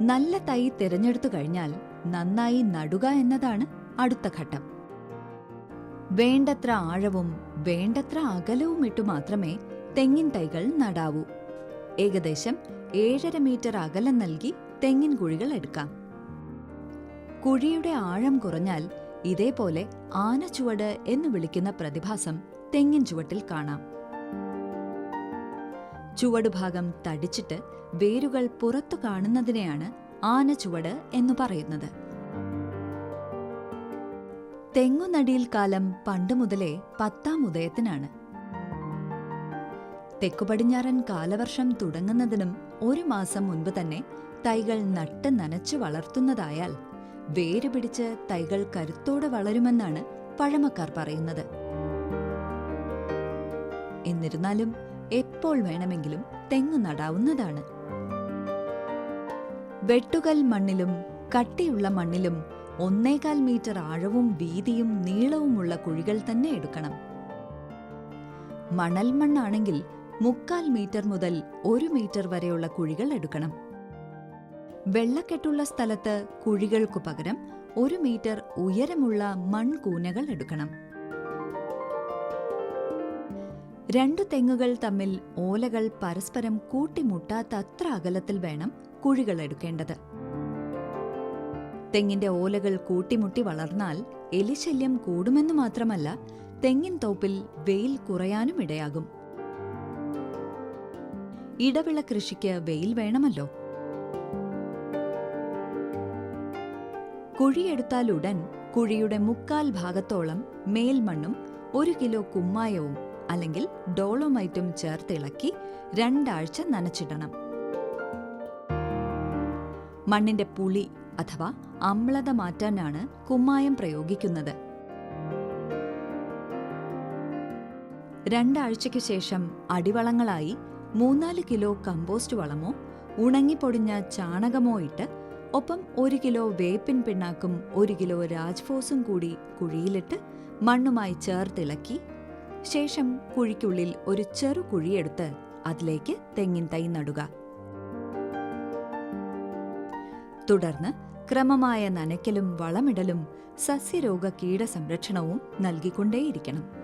നല്ല തൈ തിരഞ്ഞെടുത്തു കഴിഞ്ഞാൽ നന്നായി നടുക എന്നതാണ് അടുത്ത ഘട്ടം. വേണ്ടത്ര ആഴവും വേണ്ടത്ര അകലവും ഇട്ടു മാത്രമേ തെങ്ങിൻ തൈകൾ നടാവൂ. ഏകദേശം ഏഴര മീറ്റർ അകലം നൽകി തെങ്ങിൻ കുഴികൾ എടുക്കാം. കുഴിയുടെ ആഴം കുറഞ്ഞാൽ ഇതേപോലെ ആനച്ചുവട് എന്ന് വിളിക്കുന്ന പ്രതിഭാസം തെങ്ങിൻ ചുവട്ടിൽ കാണാം. ചുവടുഭാഗം തടിച്ചിട്ട് വേരുകൾ പുറത്തു കാണുന്നതിനെയാണ് ആനച്ചുവട് എന്നു പറയുന്നത്. തെങ്ങുനടിയിൽ കാലം പണ്ട് മുതലേ പത്താം ഉദയത്തിനാണ്. തെക്കുപടിഞ്ഞാറൻ കാലവർഷം തുടങ്ങുന്നതിനും ഒരു മാസം മുൻപ് തന്നെ തൈകൾ നട്ട് നനച്ചു വളർത്തുന്നതായാൽ വേര് പിടിച്ച് തൈകൾ കരുത്തോടെ വളരുമെന്നാണ് പഴമക്കാർ പറയുന്നത്. എന്നിരുന്നാലും എപ്പോൾ വേണമെങ്കിലും തെങ്ങ് നടാവുന്നതാണ്. വെട്ടുകൽ മണ്ണിലും കട്ടിയുള്ള മണ്ണിലും ഒന്നേകാൽ മീറ്റർ ആഴവും വീതിയും നീളവുമുള്ള കുഴികൾ തന്നെ എടുക്കണം. മണൽ മണ്ണാണെങ്കിൽ മുക്കാൽ മീറ്റർ മുതൽ ഒരു മീറ്റർ വരെയുള്ള കുഴികൾ എടുക്കണം. വെള്ളക്കെട്ടുള്ള സ്ഥലത്ത് കുഴികൾക്കു പകരം ഒരു മീറ്റർ ഉയരമുള്ള മൺകൂനകൾ എടുക്കണം. രണ്ടു തെങ്ങുകൾ തമ്മിൽ ഓലകൾ പരസ്പരം കൂട്ടിമുട്ടാത്തത്ര അകലത്തിൽ വേണം കുഴികൾ എടുക്കേണ്ടത്. തെങ്ങിന്റെ ഓലകൾ കൂട്ടിമുട്ടി വളർന്നാൽ എലിശല്യം കൂടുമെന്ന് മാത്രമല്ല തെങ്ങിൻ തോപ്പിൽ വെയിൽ കുറയാനും ഇടയാകും. ഇടവിള കൃഷിക്ക് വെയിൽ വേണമല്ലോ. കുഴിയെടുത്താലുടൻ കുഴിയുടെ മുക്കാൽ ഭാഗത്തോളം മേൽമണ്ണും ഒരു കിലോ കുമ്മായവും അല്ലെങ്കിൽ ഡോളോമൈറ്റും ചേർത്തിളക്കി രണ്ടാഴ്ച നനച്ചിടണം. മണ്ണിന്റെ പുളി അഥവാ അമ്ലത മാറ്റാനാണ് കുമ്മായം പ്രയോഗിക്കുന്നത്. രണ്ടാഴ്ചയ്ക്ക് ശേഷം അടിവളങ്ങളായി മൂന്നാൽ കിലോ കമ്പോസ്റ്റ് വളമോ ഉണങ്ങിപ്പൊടിഞ്ഞ ചാണകമോ ഇട്ട് ഒപ്പം ഒരു കിലോ വേപ്പിൻ പിണ്ണാക്കും ഒരു കിലോ രാജ്ഫോസും കൂടി കുഴിയിലിട്ട് മണ്ണുമായി ചേർത്തിളക്കി ശേഷം കുഴിക്കുള്ളിൽ ഒരു ചെറു കുഴിയെടുത്ത് അതിലേക്ക് തെങ്ങിൻ തൈ നടുക. തുടർന്ന് ക്രമമായ നനയ്ക്കലും വളമിടലും സസ്യരോഗ കീട കീടസംരക്ഷണവും നൽകിക്കൊണ്ടേയിരിക്കണം.